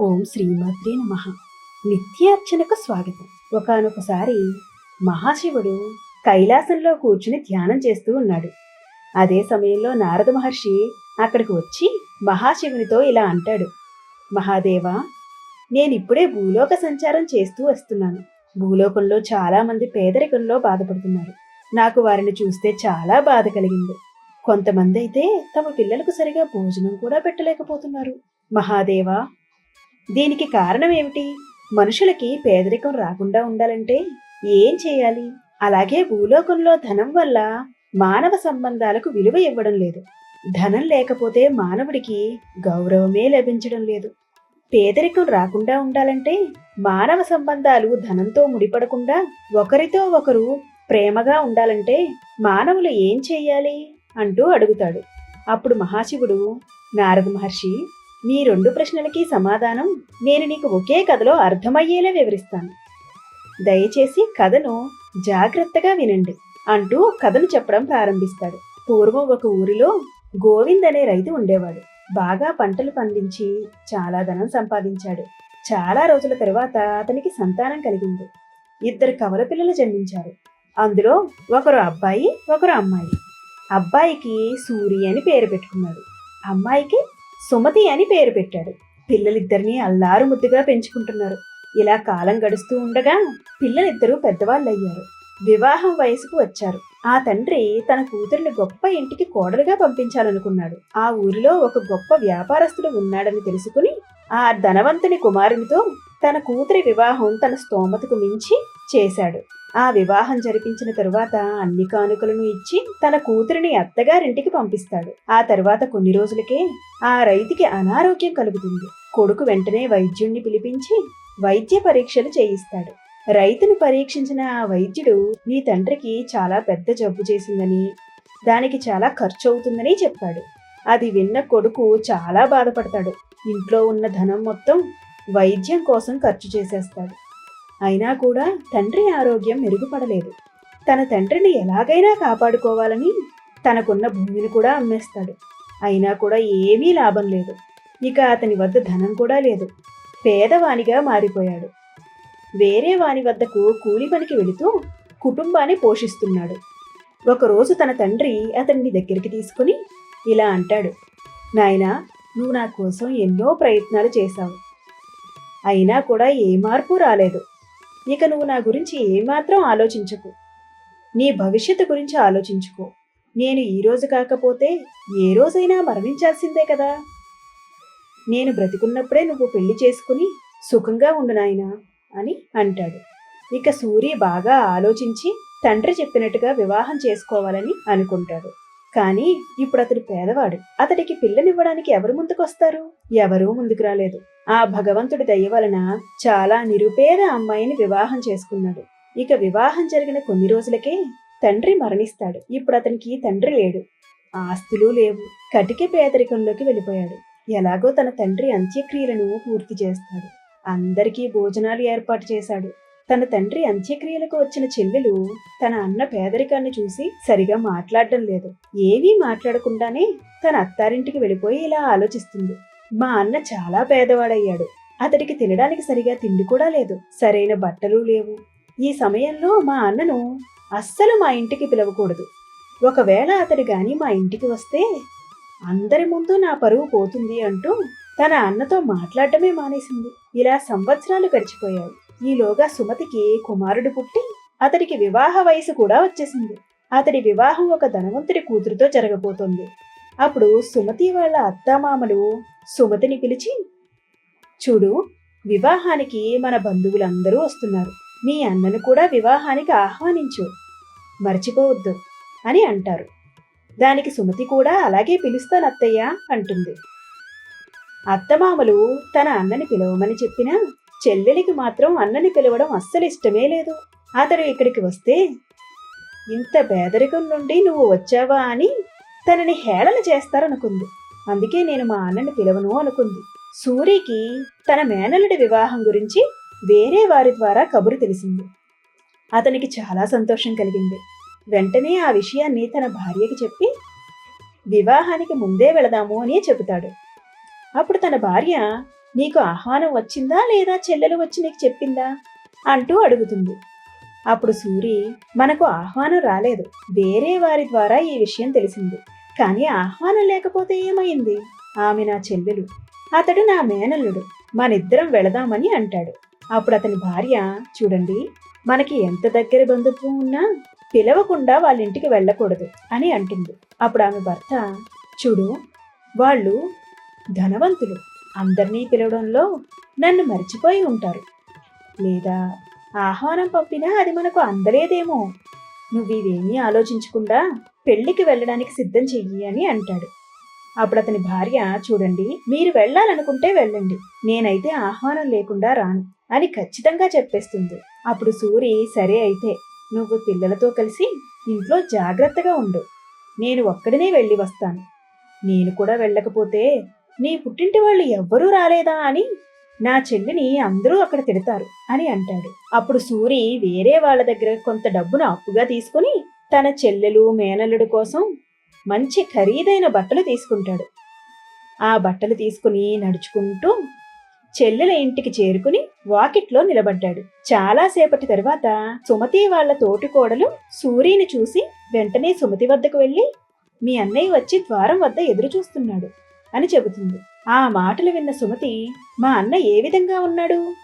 ఓం శ్రీమాత్రే నమ. నిత్యార్చనకు స్వాగతం. ఒకానొకసారి మహాశివుడు కైలాసంలో కూర్చుని ధ్యానం చేస్తూ ఉన్నాడు. అదే సమయంలో నారద మహర్షి అక్కడికి వచ్చి మహాశివునితో ఇలా అంటాడు. మహాదేవా నేనిప్పుడే భూలోక సంచారం చేస్తూ వస్తున్నాను. భూలోకంలో చాలామంది పేదరికంలో బాధపడుతున్నారు. నాకు వారిని చూస్తే చాలా బాధ కలిగింది. కొంతమంది అయితే తమ పిల్లలకు సరిగా భోజనం కూడా పెట్టలేకపోతున్నారు. మహాదేవా దీనికి కారణం ఏమిటి? మనుషులకి పేదరికం రాకుండా ఉండాలంటే ఏం చేయాలి? అలాగే భూలోకంలో ధనం వల్ల మానవ సంబంధాలకు విలువ ఇవ్వడం లేదు. ధనం లేకపోతే మానవుడికి గౌరవమే లభించడం లేదు. పేదరికం రాకుండా ఉండాలంటే మానవ సంబంధాలు ధనంతో ముడిపడకుండా ఒకరితో ఒకరు ప్రేమగా ఉండాలంటే మానవులు ఏం చేయాలి? అంటూ అడుగుతాడు. అప్పుడు మహాశివుడు నారద మహర్షి మీ రెండు ప్రశ్నలకి సమాధానం నేను నీకు ఒకే కథలో అర్థమయ్యేలా వివరిస్తాను. దయచేసి కథను జాగ్రత్తగా వినండి అంటూ కథను చెప్పడం ప్రారంభిస్తాడు. పూర్వం ఒక ఊరిలో గోవింద్ అనే రైతు ఉండేవాడు. బాగా పంటలు పండించి చాలా ధనం సంపాదించాడు. చాలా రోజుల తర్వాత అతనికి సంతానం కలిగింది. ఇద్దరు కవల పిల్లలు జన్మించారు. అందులో ఒకరు అబ్బాయి ఒకరు అమ్మాయి. అబ్బాయికి సూరి అని పేరు పెట్టుకున్నాడు. అమ్మాయికి సుమతి అని పేరు పెట్టాడు. పిల్లలిద్దరినీ అల్లారు ముద్దుగా పెంచుకుంటున్నారు. ఇలా కాలం గడుస్తూ ఉండగా పిల్లలిద్దరూ పెద్దవాళ్ళయ్యారు. వివాహం వయసుకు వచ్చారు. ఆ తండ్రి తన కూతురిని గొప్ప ఇంటికి కోడలుగా పంపించాలనుకున్నాడు. ఆ ఊరిలో ఒక గొప్ప వ్యాపారస్తుడు ఉన్నాడని తెలుసుకుని ఆ ధనవంతుని కుమారునితో తన కూతురి వివాహం తన స్తోమతకు మించి చేశాడు. ఆ వివాహం జరిపించిన తరువాత అన్ని కానుకలను ఇచ్చి తన కూతురిని అత్తగారింటికి పంపిస్తాడు. ఆ తర్వాత కొన్ని రోజులకే ఆ రైతుకి అనారోగ్యం కలుగుతుంది. కొడుకు వెంటనే వైద్యుణ్ణి పిలిపించి వైద్య పరీక్షలు చేయిస్తాడు. రైతును పరీక్షించిన ఆ వైద్యుడు నీ తండ్రికి చాలా పెద్ద జబ్బు చేసిందని దానికి చాలా ఖర్చు అవుతుందని చెప్పాడు. అది విన్న కొడుకు చాలా బాధపడతాడు. ఇంట్లో ఉన్న ధనం మొత్తం వైద్యం కోసం ఖర్చు చేసేస్తాడు. అయినా కూడా తండ్రి ఆరోగ్యం మెరుగుపడలేదు. తన తండ్రిని ఎలాగైనా కాపాడుకోవాలని తనకున్న భూమిని కూడా అమ్మేస్తాడు. అయినా కూడా ఏమీ లాభం లేదు. ఇక అతని వద్ద ధనం కూడా లేదు. పేదవానిగా మారిపోయాడు. వేరే వాని వద్దకు కూలి పనికి వెళుతూ కుటుంబాన్ని పోషిస్తున్నాడు. ఒకరోజు తన తండ్రి అతన్ని దగ్గరికి తీసుకుని ఇలా అంటాడు. నాయనా నువ్వు నా కోసం ఎన్నో ప్రయత్నాలు చేశావు. అయినా కూడా ఏ మార్పు రాలేదు. ఇక నువ్వు నా గురించి ఏమాత్రం ఆలోచించకు. నీ భవిష్యత్తు గురించి ఆలోచించుకో. నేను ఈ రోజు కాకపోతే ఏ రోజైనా మరణించాల్సిందే కదా. నేను బ్రతికున్నప్పుడే నువ్వు పెళ్ళి చేసుకుని సుఖంగా ఉండు నాయనా అని అంటాడు. ఇక సూరి బాగా ఆలోచించి తండ్రి చెప్పినట్టుగా వివాహం చేసుకోవాలని అనుకుంటాడు. కానీ ఇప్పుడు అతడు పేదవాడు. అతడికి పిల్లనివ్వడానికి ఎవరు ముందుకొస్తారు? ఎవరూ ముందుకు రాలేదు. ఆ భగవంతుడి దయ వలన చాలా నిరుపేద అమ్మాయిని వివాహం చేసుకున్నాడు. ఇక వివాహం జరిగిన కొన్ని రోజులకే తండ్రి మరణిస్తాడు. ఇప్పుడు అతనికి తండ్రి లేడు. ఆస్తులు లేవు. కటిక పేదరికంలోకి వెళ్ళిపోయాడు. ఎలాగో తన తండ్రి అంత్యక్రియలను పూర్తి చేస్తాడు. అందరికీ భోజనాలు ఏర్పాటు చేశాడు. తన తండ్రి అంత్యక్రియలకు వచ్చిన చెల్లెలు తన అన్న పేదరికాన్ని చూసి సరిగా మాట్లాడడం లేదు. ఏమీ మాట్లాడకుండానే తన అత్తారింటికి వెళ్ళిపోయి ఇలా ఆలోచిస్తుంది. మా అన్న చాలా పేదవాడయ్యాడు. అతడికి తినడానికి సరిగా తిండి కూడా లేదు. సరైన బట్టలు లేవు. ఈ సమయంలో మా అన్నను అస్సలు మా ఇంటికి పిలవకూడదు. ఒకవేళ అతడు గాని మా ఇంటికి వస్తే అందరి ముందు నా పరువు పోతుంది అంటూ తన అన్నతో మాట్లాడటమే మానేసింది. ఇలా సంవత్సరాలు గడిచిపోయాయి. ఈలోగా సుమతికి కుమారుడు పుట్టి అతడికి వివాహ వయసు కూడా వచ్చేసింది. అతడి వివాహం ఒక ధనవంతుడి కూతురుతో జరగబోతోంది. అప్పుడు సుమతి వాళ్ళ అత్తమామలు సుమతిని పిలిచి చూడు వివాహానికి మన బంధువులందరూ వస్తున్నారు. మీ అన్నను కూడా వివాహానికి ఆహ్వానించు. మర్చిపోవద్దు అని అంటారు. దానికి సుమతి కూడా అలాగే పిలుస్తాను అత్తయ్య అంటుంది. అత్తమామలు తన అన్నని పిలవమని చెప్పినా చెల్లెలికి మాత్రం అన్నని పిలవడం అస్సలు ఇష్టమే లేదు. అతడు ఇక్కడికి వస్తే ఇంత పేదరికం నుండి నువ్వు వచ్చావా? అని తనని హేళన చేస్తారనుకుంది. అందుకే నేను మా అన్నని పిలవను అనుకుంది. సూరికి తన మేనలుడి వివాహం గురించి వేరే వారి ద్వారా కబురు తెలిసింది. అతనికి చాలా సంతోషం కలిగింది. వెంటనే ఆ విషయాన్ని తన భార్యకి చెప్పి వివాహానికి ముందే వెళదాము అని చెబుతాడు. అప్పుడు తన భార్య నీకు ఆహ్వానం వచ్చిందా లేదా చెల్లెలు వచ్చి నీకు చెప్పిందా అంటూ అడుగుతుంది. అప్పుడు సూరి మనకు ఆహ్వానం రాలేదు. వేరే వారి ద్వారా ఈ విషయం తెలిసింది. కానీ ఆహ్వానం లేకపోతే ఏమైంది? ఆమె నా చెల్లెలు. అతడు నా మేనల్లుడు. మనిద్దరం వెళదామని అంటాడు. అప్పుడు అతని భార్య చూడండి మనకి ఎంత దగ్గర బంధుత్వం ఉన్నా పిలవకుండా వాళ్ళ ఇంటికి వెళ్ళకూడదు అని అంటుంది. అప్పుడు ఆమె భర్త చూడు వాళ్ళు ధనవంతులు. అందరినీ పిలవడంలో నన్ను మర్చిపోయి ఉంటారు. లేదా ఆహ్వానం పంపినా అది మనకు అందలేదేమో. నువ్వు ఇవేమీ ఆలోచించకుండా పెళ్ళికి వెళ్ళడానికి సిద్ధం చెయ్యి అని అంటాడు. అప్పుడు అతని భార్య చూడండి మీరు వెళ్ళాలనుకుంటే వెళ్ళండి. నేనైతే ఆహ్వానం లేకుండా రాను అని ఖచ్చితంగా చెప్పేస్తుంది. అప్పుడు సూరి సరే అయితే నువ్వు పిల్లలతో కలిసి ఇంట్లో జాగ్రత్తగా ఉండు. నేను ఒక్కడినే వెళ్ళి వస్తాను. నేను కూడా వెళ్ళకపోతే నీ పుట్టింటి వాళ్ళు ఎవ్వరూ రాలేదా అని? నా చెల్లిని అందరూ అక్కడ తిడతారు అని అంటాడు. అప్పుడు సూరి వేరే వాళ్ళ దగ్గర కొంత డబ్బును అప్పుగా తీసుకుని తన చెల్లెలు మేనల్లుడు కోసం మంచి ఖరీదైన బట్టలు తీసుకుంటాడు. ఆ బట్టలు తీసుకుని నడుచుకుంటూ చెల్లెల ఇంటికి చేరుకుని వాకిట్లో నిలబడ్డాడు. చాలాసేపటి తర్వాత సుమతి వాళ్ళ తోటి కోడలు సూరిని చూసి వెంటనే సుమతి వద్దకు వెళ్ళి మీ అన్నయ్య వచ్చి ద్వారం వద్ద ఎదురు చూస్తున్నాడు అని చెబుతుంది. ఆ మాటలు విన్న సుమతి మా అన్న ఏ విధంగా ఉన్నాడు?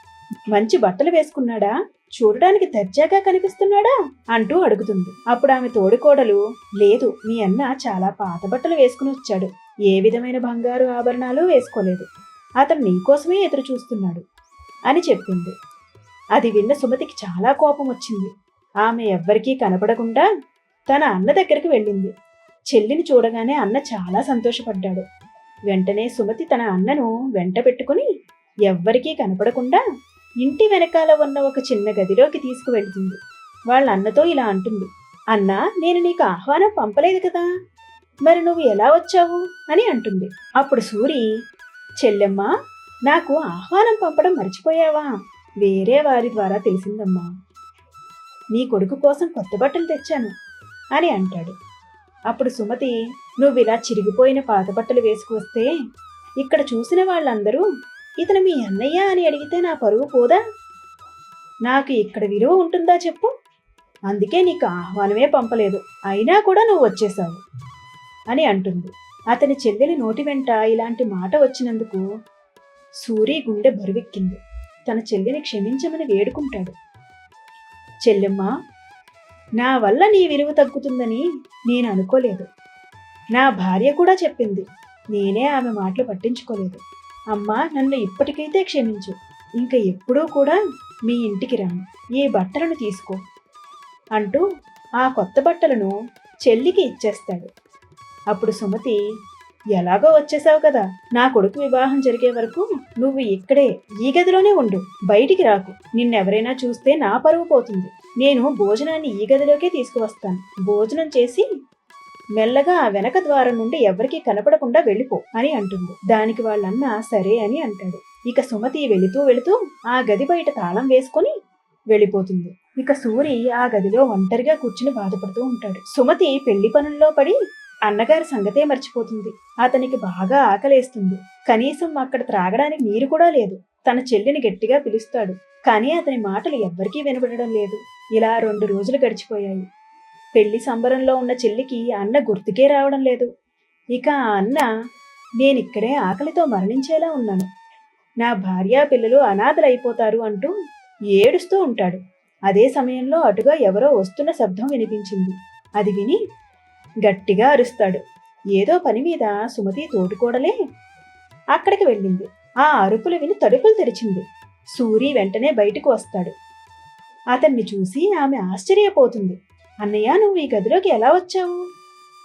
మంచి బట్టలు వేసుకున్నాడా? చూడడానికి దర్జాగా కనిపిస్తున్నాడా? అంటూ అడుగుతుంది. అప్పుడు ఆమె తోడుకోడలు లేదు మీ అన్న చాలా పాత బట్టలు వేసుకుని వచ్చాడు. ఏ విధమైన బంగారు ఆభరణాలు వేసుకోలేదు. అతను నీకోసమే ఎదురు చూస్తున్నాడు అని చెప్పింది అది విన్న సుమతికి చాలా కోపం వచ్చింది. ఆమె ఎవ్వరికీ కనపడకుండా తన అన్న దగ్గరికి వెళ్ళింది. చెల్లిని చూడగానే అన్న చాలా సంతోషపడ్డాడు. వెంటనే సుమతి తన అన్నను వెంట పెట్టుకుని ఎవ్వరికీ కనపడకుండా ఇంటి వెనకాల ఉన్న ఒక చిన్న గదిలోకి తీసుకువెళ్తుంది. వాళ్ళ అన్నతో ఇలా అంటుంది. అన్నా నేను నీకు ఆహ్వానం పంపలేదు కదా. మరి నువ్వు ఎలా వచ్చావు? అని అంటుంది. అప్పుడు సూరి చెల్లెమ్మ నాకు ఆహ్వానం పంపడం మర్చిపోయావా? వేరే వారి ద్వారా తెలిసిందమ్మా. నీ కొడుకు కోసం కొత్త బట్టలు తెచ్చాను అని అంటాడు. అప్పుడు సుమతి నువ్వు ఇలా చిరిగిపోయిన పాత బట్టలు వేసుకొస్తే ఇక్కడ చూసిన వాళ్ళందరూ ఇతను మీ అన్నయ్య అని అడిగితే నా పరువు పోదా? నాకు ఇక్కడ విలువ ఉంటుందా చెప్పు? అందుకే నీకు ఆహ్వానమే పంపలేదు. అయినా కూడా నువ్వు వచ్చేసావు అని అంటుంది. అతని చెల్లెలి నోటి వెంట ఇలాంటి మాట వచ్చినందుకు సూరి గుండె బరువెక్కింది. తన చెల్లిని క్షమించమని వేడుకుంటాడు. చెల్లెమ్మ నా వల్ల నీ విలువ తగ్గుతుందని నేను అనుకోలేదు. నా భార్య కూడా చెప్పింది. నేనే ఆమె మాటలు పట్టించుకోలేదు. అమ్మా నన్ను ఇప్పటికైతే క్షమించు. ఇంకా ఎప్పుడూ కూడా మీ ఇంటికి రాను. ఈ బట్టలను తీసుకో అంటూ ఆ కొత్త బట్టలను చెల్లికి ఇచ్చేస్తాడు. అప్పుడు సుమతి ఎలాగో వచ్చేసావు కదా? నా కొడుకు వివాహం జరిగే వరకు నువ్వు ఇక్కడే ఈ గదిలోనే ఉండు. బయటికి రాకు. నిన్నెవరైనా చూస్తే నా పరువు పోతుంది. నేను భోజనాన్ని ఈ గదిలోకే తీసుకువస్తాను. భోజనం చేసి మెల్లగా ఆ వెనక ద్వారం నుండి ఎవరికీ కనపడకుండా వెళ్ళిపో అని అంటుంది. దానికి వాళ్ళన్న సరే అని అంటాడు. ఇక సుమతి వెళుతూ వెళుతూ ఆ గది బయట తాళం వేసుకొని వెళ్ళిపోతుంది. ఇక సూరి ఆ గదిలో ఒంటరిగా కూర్చుని బాధపడుతూ ఉంటాడు. సుమతి పెళ్ళి పనుల్లో పడి అన్నగారి సంగతే మర్చిపోతుంది. అతనికి బాగా ఆకలేస్తుంది. కనీసం అక్కడ త్రాగడానికి నీరు కూడా లేదు. తన చెల్లిని గట్టిగా పిలుస్తాడు. కానీ అతని మాటలు ఎవ్వరికీ వినబడడం లేదు. ఇలా రెండు రోజులు గడిచిపోయాయి. పెళ్ళి సంబరంలో ఉన్న చెల్లికి అన్న గుర్తుకే రావడం లేదు. ఇక ఆ అన్న నేనిక్కడే ఆకలితో మరణించేలా ఉన్నాను. నా భార్య పిల్లలు అనాథలైపోతారు అంటూ ఏడుస్తూ ఉంటాడు. అదే సమయంలో అటుగా ఎవరో వస్తున్న శబ్దం వినిపించింది. అది విని గట్టిగా అరుస్తాడు. ఏదో పని మీద సుమతి తోడుకోడలే అక్కడికి వెళ్ళింది. ఆ అరుపులు విని తడుపులు తెరిచింది. సూరి వెంటనే బయటకు వస్తాడు. అతన్ని చూసి ఆమె ఆశ్చర్యపోతుంది. అన్నయ్య నువ్వు ఈ గదిలోకి ఎలా వచ్చావు?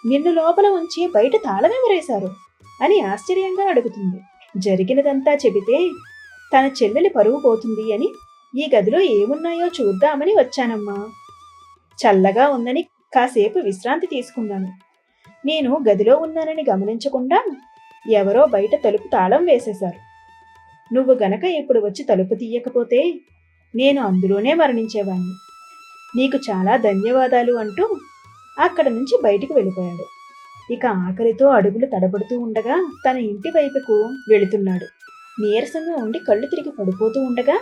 నిన్ను లోపల ఉంచి బయట తాళం అని ఆశ్చర్యంగా అడుగుతుంది. జరిగినదంతా చెబితే తన చెల్లెలి పరువు పోతుంది అని ఈ గదిలో ఏమున్నాయో చూద్దామని వచ్చానమ్మా. చల్లగా ఉందని కాసేపు విశ్రాంతి తీసుకున్నాను. నేను గదిలో ఉన్నానని గమనించకుండా ఎవరో బయట తలుపు తాళం వేసేశారు. నువ్వు గనక ఇప్పుడు వచ్చి తలుపు తీయకపోతే నేను అందులోనే మరణించేవాణ్ణి. నీకు చాలా ధన్యవాదాలు అంటూ అక్కడ నుంచి బయటికి వెళ్ళిపోయాడు. ఇక ఆకలితో అడుగులు తడబడుతూ ఉండగా తన ఇంటి వైపుకు వెళుతున్నాడు. నీరసంగా ఉండి కళ్ళు తిరిగి పడిపోతూ ఉండగా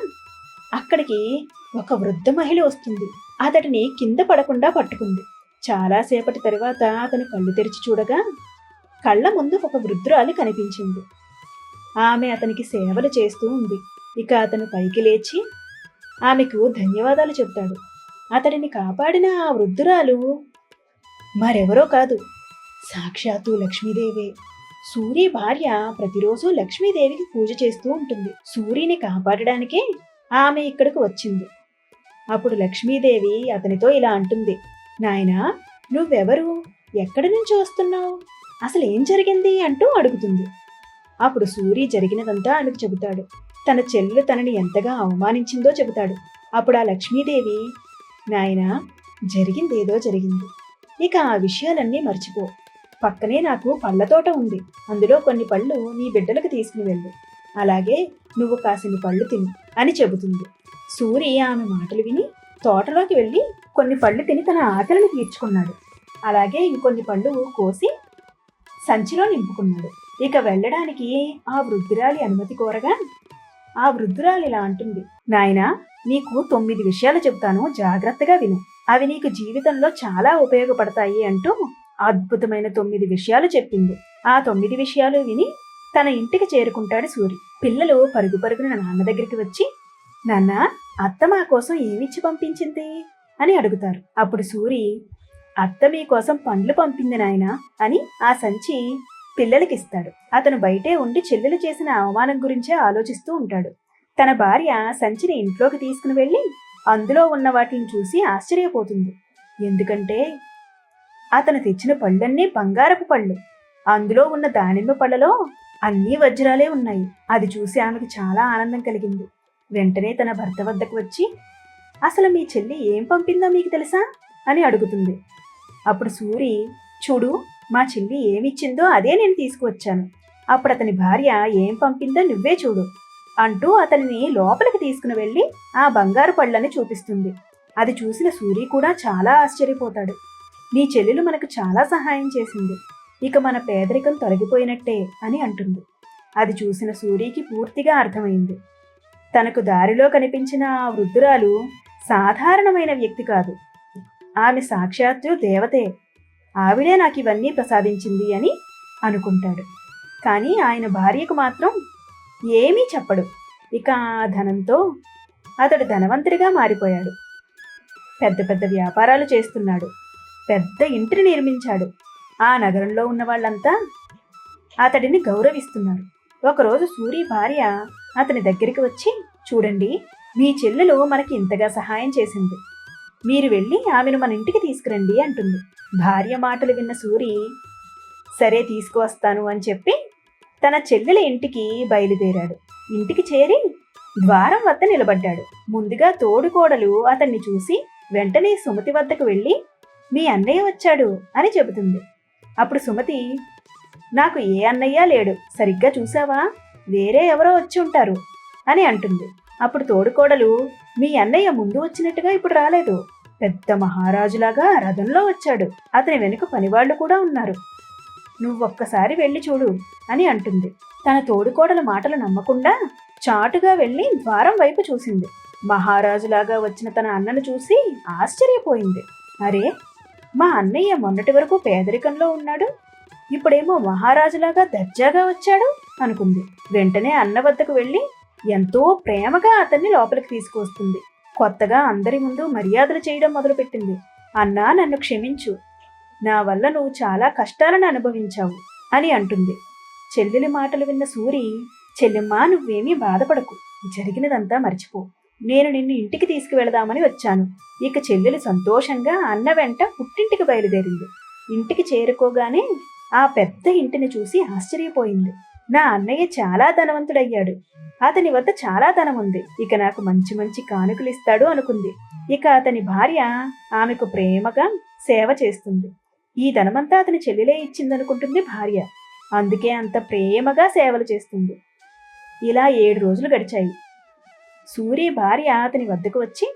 అక్కడికి ఒక వృద్ధ మహిళ వస్తుంది. అతడిని కింద పడకుండా పట్టుకుంది. చాలాసేపటి తరువాత అతను కళ్ళు తెరిచి చూడగా కళ్ళ ముందు ఒక వృద్ధురాలి కనిపించింది. ఆమె అతనికి సేవలు చేస్తూ ఉంది. ఇక అతను పైకి లేచి ఆమెకు ధన్యవాదాలు చెప్తాడు అతడిని కాపాడిన ఆ వృద్ధురాలు మరెవరో కాదు. సాక్షాత్తు లక్ష్మీదేవే. సూర్య భార్య ప్రతిరోజు లక్ష్మీదేవికి పూజ చేస్తూ ఉంటుంది. సూర్యుని కాపాడడానికే ఆమె ఇక్కడికి వచ్చింది. అప్పుడు లక్ష్మీదేవి అతనితో ఇలా అంటుంది. నాయనా నువ్వెవరు? ఎక్కడి నుంచి వస్తున్నావు? అసలు ఏం జరిగింది? అంటూ అడుగుతుంది. అప్పుడు సూరి జరిగినదంతా ఆమెకు చెబుతాడు. తన చెల్లెలు తనని ఎంతగా అవమానించిందో చెబుతాడు. అప్పుడు ఆ లక్ష్మీదేవి నాయన జరిగిందేదో జరిగింది. ఇక ఆ విషయాలన్నీ మర్చిపో. పక్కనే నాకు పళ్ళ తోట ఉంది. అందులో కొన్ని పళ్ళు నీ బిడ్డలకు తీసుకుని వెళ్ళు. అలాగే నువ్వు కాసిని పళ్ళు తిని అని చెబుతుంది. సూరి ఆమె మాటలు విని తోటలోకి వెళ్ళి కొన్ని పళ్ళు తిని తన ఆకలిని తీర్చుకున్నాడు. అలాగే ఇంకొన్ని పళ్ళు కోసి సంచిలో నింపుకున్నాడు. ఇక వెళ్ళడానికి ఆ వృద్ధురాలి అనుమతి కోరగా ఆ వృద్ధురాలి ఇలా అంటుంది నాయనా నీకు తొమ్మిది విషయాలు చెప్తాను జాగ్రత్తగా విను. అవి నీకు జీవితంలో చాలా ఉపయోగపడతాయి అంటూ అద్భుతమైన తొమ్మిది విషయాలు చెప్పింది. ఆ తొమ్మిది విషయాలు విని తన ఇంటికి చేరుకుంటాడు సూరి. పిల్లలు పరుగు పరుగున నాన్న దగ్గరికి వచ్చి నాన్న అత్త మా కోసం ఏమిచ్చి పంపించింది? అని అడుగుతారు. అప్పుడు సూరి అత్త మీ కోసం పండ్లు పంపింది నాయన అని ఆ సంచి పిల్లలకిస్తాడు. అతను బయటే ఉండి చెల్లెలు చేసిన అవమానం గురించే ఆలోచిస్తూ ఉంటాడు. తన భార్య సంచిని ఇంట్లోకి తీసుకుని వెళ్ళి అందులో ఉన్న వాటిని చూసి ఆశ్చర్యపోతుంది. ఎందుకంటే అతను తెచ్చిన పళ్ళన్నీ బంగారపు పళ్ళు. అందులో ఉన్న దానిమ్మ పళ్ళలో అన్నీ వజ్రాలే ఉన్నాయి. అది చూసి ఆమెకు చాలా ఆనందం కలిగింది. వెంటనే తన భర్త వద్దకు వచ్చి అసలు మీ చెల్లి ఏం పంపిందో మీకు తెలుసా? అని అడుగుతుంది. అప్పుడు సూరి చూడు మా చెల్లి ఏమిచ్చిందో అదే నేను తీసుకువచ్చాను. అప్పుడు అతని భార్య ఏం పంపిందో నువ్వే చూడు అంటూ అతనిని లోపలికి తీసుకుని వెళ్ళి ఆ బంగారు పళ్ళని చూపిస్తుంది. అది చూసిన సూరి కూడా చాలా ఆశ్చర్యపోతాడు. నీ చెల్లెలు మనకు చాలా సహాయం చేసింది. ఇక మన పేదరికం తొలగిపోయినట్టే అని అంటుంది. అది చూసిన సూరికి పూర్తిగా అర్థమైంది. తనకు దారిలో కనిపించిన ఆ వృద్ధురాలు సాధారణమైన వ్యక్తి కాదు. ఆమె సాక్షాత్తు దేవతే. ఆవిడే నాకు ఇవన్నీ ప్రసాదించింది అని అనుకుంటాడు. కానీ ఆయన భార్యకు మాత్రం ఏమీ చెప్పడు. ఇక ఆ ధనంతో అతడు ధనవంతుడిగా మారిపోయాడు. పెద్ద పెద్ద వ్యాపారాలు చేస్తున్నాడు. పెద్ద ఇంటిని నిర్మించాడు. ఆ నగరంలో ఉన్న వాళ్ళంతా అతడిని గౌరవిస్తున్నారు. ఒకరోజు సూరి భార్య అతని దగ్గరికి వచ్చి చూడండి మీ చెల్లెలు మనకి ఇంతగా సహాయం చేసింది. మీరు వెళ్ళి ఆమెను మన ఇంటికి తీసుకురండి అంటుంది. భార్య మాటలు విన్న సూరి సరే తీసుకువస్తాను అని చెప్పి తన చెల్లెల ఇంటికి బయలుదేరాడు. ఇంటికి చేరి ద్వారం వద్ద నిలబడ్డాడు. ముందుగా తోడుకోడలు అతన్ని చూసి వెంటనే సుమతి వద్దకు వెళ్ళి మీ అన్నయ్య వచ్చాడు అని చెబుతుంది. అప్పుడు సుమతి నాకు ఏ అన్నయ్య లేడు. సరిగ్గా చూసావా? వేరే ఎవరో వచ్చి ఉంటారు అని అంటుంది. అప్పుడు తోడుకోడలు మీ అన్నయ్య ముందు వచ్చినట్టుగా ఇప్పుడు రాలేదు. పెద్ద మహారాజులాగా రథంలో వచ్చాడు. అతని వెనుక పనివాళ్ళు కూడా ఉన్నారు. నువ్వొక్కసారి వెళ్ళి చూడు అని అంటుంది. తన తోడుకోడల మాటలు నమ్మకుండా చాటుగా వెళ్ళి ద్వారం వైపు చూసింది. మహారాజులాగా వచ్చిన తన అన్నను చూసి ఆశ్చర్యపోయింది. అరే మా అన్నయ్య మొన్నటి వరకు పేదరికంలో ఉన్నాడు. ఇప్పుడేమో మహారాజులాగా దర్జాగా వచ్చాడు అనుకుంది. వెంటనే అన్న వద్దకు వెళ్ళి ఎంతో ప్రేమగా అతన్ని లోపలికి తీసుకువస్తుంది. కొత్తగా అందరి ముందు మర్యాదలు చేయడం మొదలుపెట్టింది. అన్నా నన్ను క్షమించు. నా వల్ల నువ్వు చాలా కష్టాలను అనుభవించావు అని అంటుంది. చెల్లెలి మాటలు విన్న సూరి చెల్లెమ్మా నువ్వేమీ బాధపడకు. జరిగినదంతా మర్చిపో. నేను నిన్ను ఇంటికి తీసుకువెళదామని వచ్చాను. ఇక చెల్లెలు సంతోషంగా అన్న వెంట పుట్టింటికి బయలుదేరింది. ఇంటికి చేరుకోగానే ఆ పెద్ద ఇంటిని చూసి ఆశ్చర్యపోయింది. నా అన్నయ్య చాలా ధనవంతుడయ్యాడు. అతని వద్ద చాలా ధనం ఉంది ఇక నాకు మంచి మంచి కానుకలు ఇస్తాడు అనుకుంది. ఇక అతని భార్య ఆమెకు ప్రేమగా సేవ చేస్తుంది. ఈ ధనమంతా అతని చెల్లెలే ఇచ్చిందనుకుంటుంది భార్య. అందుకే అంత ప్రేమగా సేవలు చేస్తుంది. ఇలా ఏడు రోజులు గడిచాయి. సూరి భార్య అతని వద్దకు వచ్చి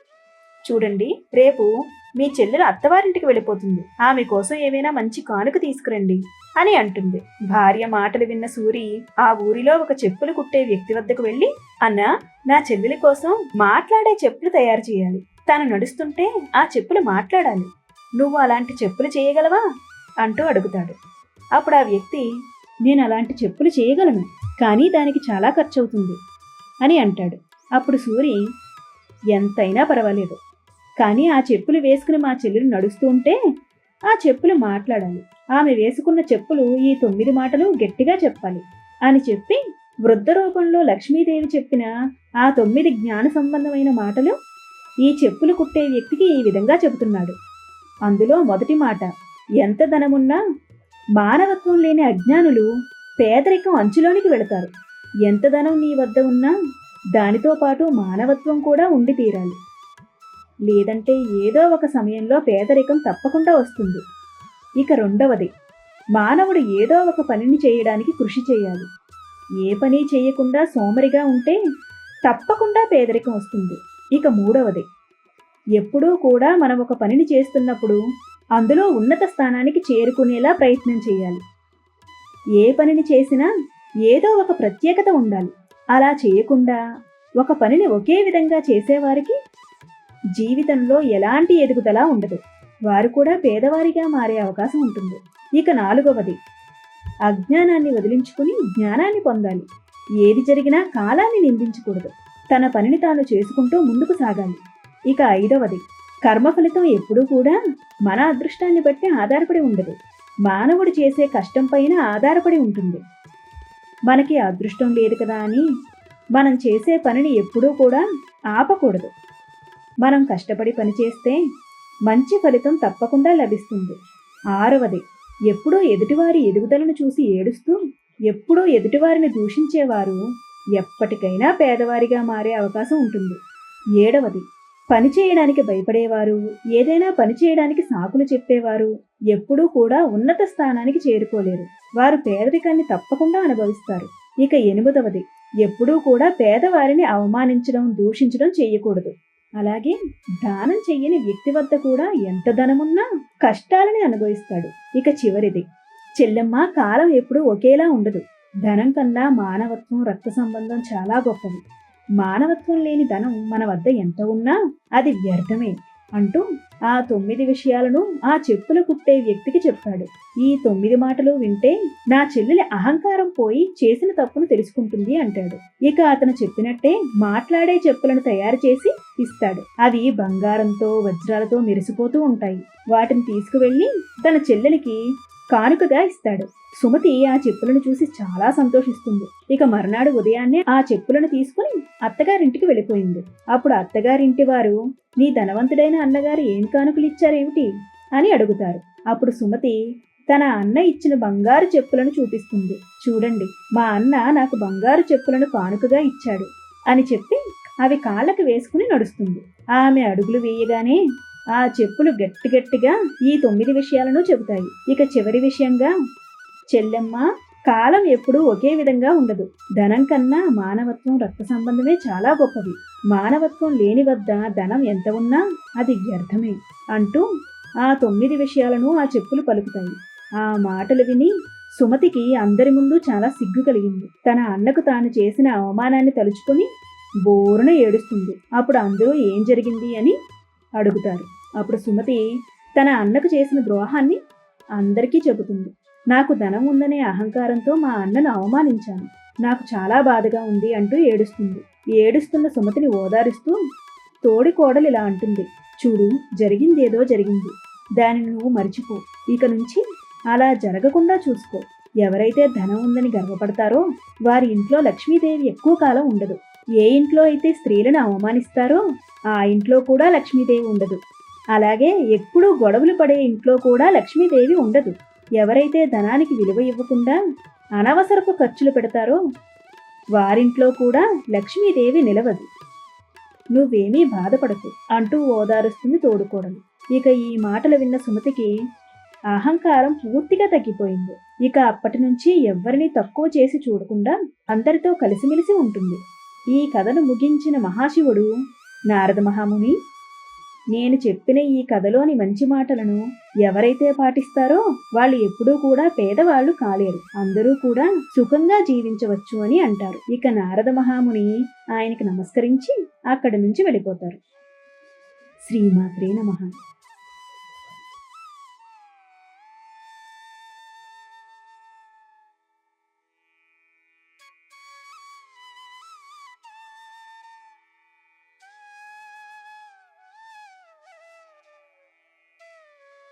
చూడండి రేపు మీ చెల్లెలు అత్తవారింటికి వెళ్ళిపోతుంది. ఆమె కోసం ఏమైనా మంచి కానుక తీసుకురండి అని అంటుంది. భార్య మాటలు విన్న సూరి ఆ ఊరిలో ఒక చెప్పులు కుట్టే వ్యక్తి వద్దకు వెళ్ళి అన్నా నా చెల్లెలి కోసం మాట్లాడే చెప్పులు తయారు చేయాలి. తాను నడుస్తుంటే ఆ చెప్పులు మాట్లాడాలి. నువ్వు అలాంటి చెప్పులు చేయగలవా? అంటూ అడుగుతాడు. అప్పుడు ఆ వ్యక్తి నేను అలాంటి చెప్పులు చేయగలను కానీ దానికి చాలా ఖర్చు అవుతుంది అని అంటాడు. అప్పుడు సూరి ఎంతైనా పర్వాలేదు. కానీ ఆ చెప్పులు వేసుకుని మా చెల్లెలు నడుస్తూ ఉంటే ఆ చెప్పులు మాట్లాడాలి. ఆమె వేసుకున్న చెప్పులు ఈ తొమ్మిది మాటలు గట్టిగా చెప్పాలి అని చెప్పి వృద్ధ రూపంలో లక్ష్మీదేవి చెప్పిన ఆ తొమ్మిది జ్ఞాన సంబంధమైన మాటలు ఈ చెప్పులు కుట్టే వ్యక్తికి ఈ విధంగా చెబుతున్నాడు. అందులో మొదటి మాట ఎంత ధనమున్నా మానవత్వం లేని అజ్ఞానులు పేదరికం అంచులోనికి వెళతారు. ఎంత ధనం నీ వద్ద ఉన్నా దానితో పాటు మానవత్వం కూడా ఉండి తీరాలి. లేదంటే ఏదో ఒక సమయంలో పేదరికం తప్పకుండా వస్తుంది. ఇక రెండవది మానవుడు ఏదో ఒక పనిని చేయడానికి కృషి చేయాలి. ఏ పని చేయకుండా సోమరిగా ఉంటే తప్పకుండా పేదరికం వస్తుంది. ఇక మూడవది ఎప్పుడూ కూడా మనం ఒక పనిని చేస్తున్నప్పుడు అందులో ఉన్నత స్థానానికి చేరుకునేలా ప్రయత్నం చేయాలి. ఏ పనిని చేసినా ఏదో ఒక ప్రత్యేకత ఉండాలి. అలా చేయకుండా ఒక పనిని ఒకే విధంగా చేసేవారికి జీవితంలో ఎలాంటి ఎదుగుదల ఉండదు. వారు కూడా పేదవారిగా మారే అవకాశం ఉంటుంది. ఇక నాలుగవది. అజ్ఞానాన్ని వదిలించుకుని జ్ఞానాన్ని పొందాలి. ఏది జరిగినా కాలాన్ని నిందించకూడదు. తన పనిని తాను చేసుకుంటూ ముందుకు సాగాలి. ఇక ఐదవది. కర్మ ఫలితం ఎప్పుడూ కూడా మన అదృష్టాన్ని బట్టి ఆధారపడి ఉండదు. మానవుడు చేసే కష్టం పైన ఆధారపడి ఉంటుంది. మనకి అదృష్టం లేదు కదా అని మనం చేసే పనిని ఎప్పుడూ కూడా ఆపకూడదు. మనం కష్టపడి పనిచేస్తే మంచి ఫలితం తప్పకుండా లభిస్తుంది. ఆరవది ఎప్పుడో ఎదుటివారి ఎదుగుదలను చూసి ఏడుస్తూ ఎప్పుడూ ఎదుటివారిని దూషించేవారు ఎప్పటికైనా పేదవారిగా మారే అవకాశం ఉంటుంది. ఏడవది పని చేయడానికి భయపడేవారు ఏదైనా పని చేయడానికి సాకులు చెప్పేవారు ఎప్పుడూ కూడా ఉన్నత స్థానానికి చేరుకోలేరు. వారు పేదరికాన్ని తప్పకుండా అనుభవిస్తారు. ఇక ఎనిమిదవది ఎప్పుడూ కూడా పేదవారిని అవమానించడం దూషించడం చేయకూడదు. అలాగే దానం చెయ్యని వ్యక్తి వద్ద కూడా ఎంత ధనమున్నా కష్టాలని అనుభవిస్తాడు. ఇక చివరిది చెల్లెమ్మ కాలం ఎప్పుడూ ఒకేలా ఉండదు. ధనం కన్నా మానవత్వం రక్త సంబంధం చాలా గొప్పది. మానవత్వం లేని ధనం మన వద్ద ఎంత ఉన్నా అది వ్యర్థమే. అంటూ ఆ తొమ్మిది విషయాలను ఆ చెప్పులు కుట్టే వ్యక్తికి చెప్పాడు. ఈ తొమ్మిది మాటలు వింటే నా చెల్లెలి అహంకారం పోయి చేసిన తప్పును తెలుసుకుంటుంది అంటాడు. ఇక అతను చెప్పినట్టే మాట్లాడే చెప్పులను తయారు చేసి ఇస్తాడు. అవి బంగారంతో వజ్రాలతో మెరిసిపోతూ ఉంటాయి. వాటిని తీసుకువెళ్ళి తన చెల్లెలికి కానుకగా ఇస్తాడు. సుమతి ఆ చెప్పులను చూసి చాలా సంతోషిస్తుంది. ఇక మర్నాడు ఉదయాన్నే ఆ చెప్పులను తీసుకుని అత్తగారింటికి వెళ్ళిపోయింది. అప్పుడు అత్తగారింటి వారు నీ ధనవంతుడైన అన్నగారు ఏం కానుకలు ఇచ్చారేమిటి? అని అడుగుతారు. అప్పుడు సుమతి తన అన్న ఇచ్చిన బంగారు చెప్పులను చూపిస్తుంది. చూడండి మా అన్న నాకు బంగారు చెప్పులను కానుకగా ఇచ్చాడు అని చెప్పి అవి కాళ్ళకు వేసుకుని నడుస్తుంది. ఆమె అడుగులు వేయగానే ఆ చెప్పులు గట్టి గట్టిగా ఈ తొమ్మిది విషయాలను చెబుతాయి. ఇక చివరి విషయంగా చెల్లెమ్మ కాలం ఎప్పుడూ ఒకే విధంగా ఉండదు. ధనం కన్నా మానవత్వం రక్త సంబంధమే చాలా గొప్పది. మానవత్వం లేని వద్ద ధనం ఎంత ఉన్నా అది వ్యర్థమే అంటూ ఆ తొమ్మిది విషయాలను ఆ చెప్పులు పలుకుతాయి. ఆ మాటలు విని సుమతికి అందరి ముందు చాలా సిగ్గు కలిగింది. తన అన్నకు తాను చేసిన అవమానాన్ని తలుచుకొని బోరున ఏడుస్తుంది. అప్పుడు అందరూ ఏం జరిగింది అని అడుగుతారు. అప్పుడు సుమతి తన అన్నకు చేసిన ద్రోహాన్ని అందరికీ చెబుతుంది. నాకు ధనం ఉందనే అహంకారంతో మా అన్నను అవమానించాను. నాకు చాలా బాధగా ఉంది అంటూ ఏడుస్తుంది. ఏడుస్తున్న సుమతిని ఓదారుస్తూ తోడి కోడలు ఇలా అంటుంది. చూడు జరిగిందేదో జరిగింది. దానిని నువ్వు మర్చిపో. ఇక నుంచి అలా జరగకుండా చూసుకో. ఎవరైతే ధనం ఉందని గర్వపడతారో వారి ఇంట్లో లక్ష్మీదేవి ఎక్కువ కాలం ఉండదు. ఏ ఇంట్లో అయితే స్త్రీలను అవమానిస్తారో ఆ ఇంట్లో కూడా లక్ష్మీదేవి ఉండదు. అలాగే ఎప్పుడూ గొడవలు పడే ఇంట్లో కూడా లక్ష్మీదేవి ఉండదు. ఎవరైతే ధనానికి విలువ ఇవ్వకుండా అనవసరపు ఖర్చులు పెడతారో వారింట్లో కూడా లక్ష్మీదేవి నిలవదు. నువ్వేమీ బాధపడకు అంటూ ఓదారుస్తుంది తోడుకోడలు. ఇక ఈ మాటలు విన్న సుమతికి అహంకారం పూర్తిగా తగ్గిపోయింది. ఇక అప్పటి నుంచి ఎవ్వరిని తక్కువ చేసి చూడకుండా అందరితో కలిసిమెలిసి ఉంటుంది. ఈ కథను ముగించిన మహాశివుడు నారద మహాముని నేను చెప్పిన ఈ కథలోని మంచి మాటలను ఎవరైతే పాటిస్తారో వాళ్ళు ఎప్పుడూ కూడా పేదవాళ్ళు కాలేరు. అందరూ కూడా సుఖంగా జీవించవచ్చు అని అంటారు. ఇక నారద మహాముని ఆయనకి నమస్కరించి అక్కడి నుంచి వెళ్ళిపోతారు. శ్రీమాత్రే నమ.